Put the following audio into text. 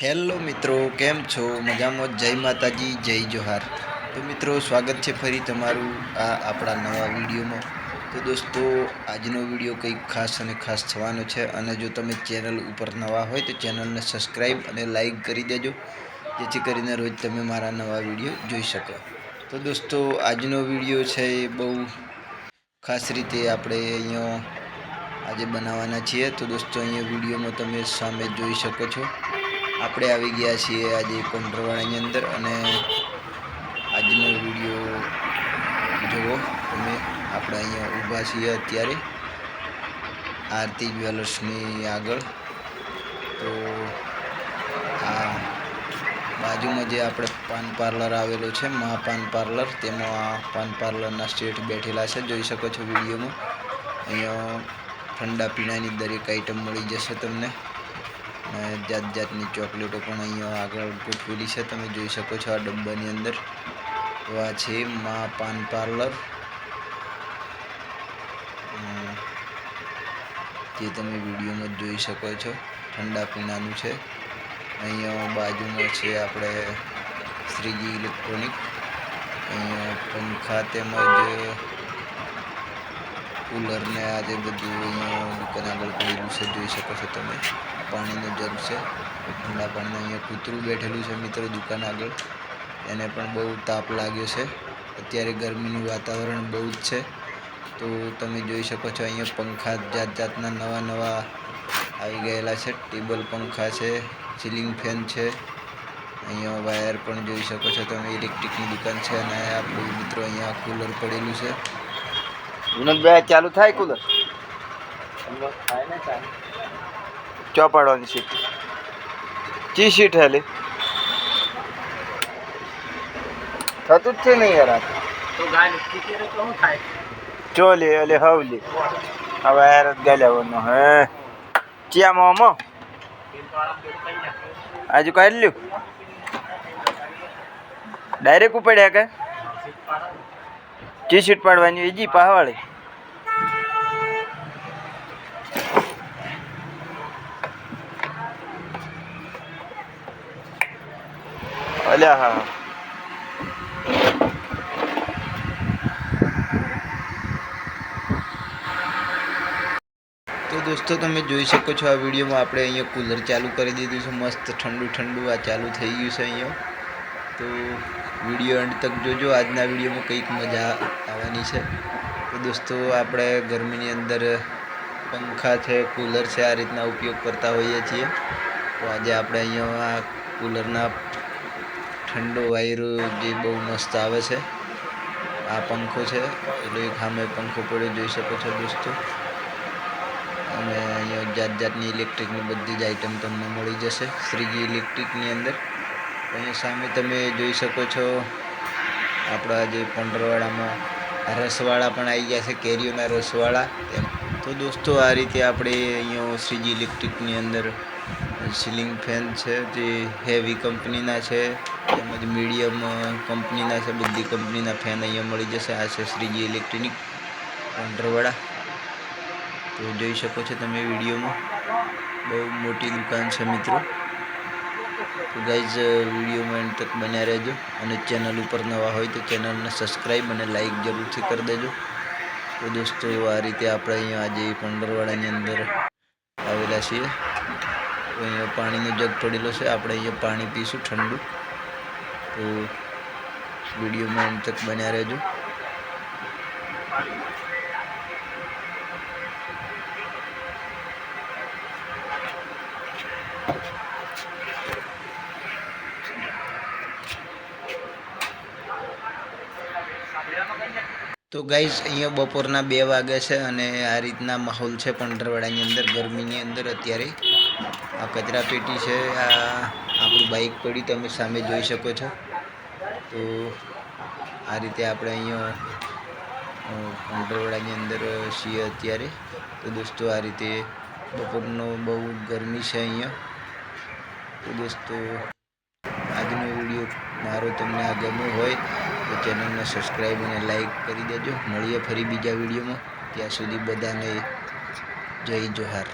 Hello મિત્રો, કેમ છો? મજામાં જય માતાજી, જય જોહાર. તો મિત્રો, સ્વાગત છે ફરી તમારું આ આપણા નવા વિડીયોમાં. તો દોસ્તો, આજનો વીડિયો કંઈક ખાસ અને ખાસ થવાનો છે. અને જો તમે ચેનલ ઉપર નવા હોય તો ચેનલને સબસ્ક્રાઈબ અને લાઈક કરી દેજો, જેથી કરીને રોજ તમે મારા નવા વીડિયો જોઈ શકો. તો દોસ્તો, આજનો વીડિયો છે એ બહુ ખાસ રીતે આપણે અહીંયા આજે બનાવવાના છીએ. તો દોસ્તો, અહીંયા વિડીયોમાં તમે સામે જોઈ શકો છો. આપણે આવી ગયા છીએ આજે કોન્ટ્રવાડાની અંદર અને આજનો વીડિયો જુઓ તમે આપણે અહીંયા ઊભા છીએ અત્યારે આરતી જ્વેલર્સની આગળ. તો આ બાજુમાં જે આપણે પાન પાર્લર આવેલું છે, મા પાન પાર્લર, તેમાં આ પાન પાર્લરના સ્ટેટ બેઠેલા છે. જોઈ શકો છો વિડીયોમાં. અહીંયા ઠંડા પીણાની દરેક આઈટમ મળી જશે તમને. જાત જાતની ચોકલેટો પણ અહીંયા આગળ ગોઠવેલી છે. તમે જોઈ શકો છો આ ડબ્બાની અંદર. તો આ છે મા પાન પાર્લર. જે તમે વિડીયોમાં જોઈ શકો છો. ઠંડા પીણાનું છે. અહીંયા બાજુમાં છે આપણે શ્રીજી ઇલેક્ટ્રોનિક. અહીંયા પંખા તેમજ કુલર ને આ જે બધું અહીંયા દુકાન આગળ પડેલું છે, જોઈ શકો છો તમે. પાણીનો જગ છે, ઠંડા પાણીનું અહીંયા કૂતરું બેઠેલું છે, મિત્રો, દુકાન આગળ. એને પણ બહુ તાપ લાગ્યો છે. અત્યારે ગરમીનું વાતાવરણ બહુ જ છે. તો તમે જોઈ શકો છો, અહીંયા પંખા જાત જાતના નવા નવા આવી ગયેલા છે. ટેબલ પંખા છે, સીલિંગ ફેન છે. અહીંયા વાયર પણ જોઈ શકો છો તમે, ઇલેક્ટ્રિકની દુકાન છે અને આપણું મિત્રો અહીંયા કુલર પડેલું છે. વિનોદભાઈ ચાલુ થાય કુલર? ચોપાડવાની સીટ? ચી સીટ હેલી? થતું જ છે નહીં યાર. ચોલી અલે હવલી હવે યાર જ ગાલ્યાવાનો, હે? ચિયા મોમો આજુ કાઢ લ્યું. ડાયરેક્ટ ઉપડ્યા કે? ટી શીટ પાડવાની હોય પાવાળી. પહાવાળી અલ્યા હા. તો દોસ્તો તમે જોઈ શકો છો આ વિડીયોમાં આપણે અહીંયા કુલર ચાલુ કરી દીધું છે. મસ્ત ઠંડુ ઠંડુ આ ચાલુ થઈ ગયું છે અહીંયા. તો વીડિયો એન્ડ તક જોજો. આજના વિડીયોમાં કંઈક મજા આવવાની છે. તો દોસ્તો, આપણે ગરમીની અંદર પંખા છે, કુલર છે, આ રીતના ઉપયોગ કરતા હોઈએ છીએ. તો આજે આપણે અહીંયા આ કુલરના ઠંડો વાયરો જે બહુ મસ્ત આવે છે, આ પંખો છે. એટલે એક સામે પંખો પડ્યો, જોઈ શકો છો દોસ્તો. અને અહીંયા જાત જાતની ઇલેક્ટ્રિકની બધી જ આઈટમ તમને મળી જશે. શ્રીજી ઇલેક્ટ્રિકની અંદર. અહીંયા સામે તમે જોઈ શકો છો આપણા જે પંડરવાડામાં રસવાળા પણ આવી ગયા છે, કેરીઓના રસવાળા. તો દોસ્તો, આ રીતે આપણે અહીંયા શ્રીજી ઇલેક્ટ્રિકની અંદર સીલિંગ ફેન છે, જે હેવી કંપનીના છે, તેમજ મીડિયમ કંપનીના છે, બધી કંપનીના ફેન અહીંયા મળી જશે. આ છે શ્રીજી ઇલેક્ટ્રિક પંડરવાડા. તો જોઈ શકો છો તમે વિડીયોમાં. બહુ મોટી દુકાન છે મિત્રો. તો ગાઈઝ વિડીયોમાં એન્ડ તક બન્યા રહેજો. અને ચેનલ ઉપર નવા હોય તો ચેનલને સબસ્ક્રાઈબ અને લાઇક જરૂરથી કરી દેજો. તો દોસ્તો આ રીતે આપણે અહીંયા આજે પંડરવાડાની અંદર આવેલા છીએ. અહીંયા પાણીનો જગ પડેલો છે. આપણે અહીંયા પાણી પીશું ઠંડુ. તો વિડીયોમાં એન્ડ તક બન્યા રહેજો. તો ગાઈઝ અહીંયા બપોરના બે વાગે છે અને આ રીતના માહોલ છે પંડરવાડાની અંદર, ગરમીની અંદર અત્યારે. આ કચરા પેટી છે, આ આપણું બાઇક પડી, તમે સામે જોઈ શકો છો. તો આ રીતે આપણે અહીંયા પંડરવાડાની અંદર છીએ અત્યારે. તો દોસ્તો, આ રીતે બપોરનો બહુ ગરમી છે અહીંયા. તો દોસ્તો, આજનો વીડિયો મારો તમને આ ગમ્યું હોય તો ચેનલને સબસ્ક્રાઈબ અને લાઈક કરી દેજો. મળીએ ફરી બીજા વિડીયોમાં. ત્યાં સુધી બધાને જય જોહાર.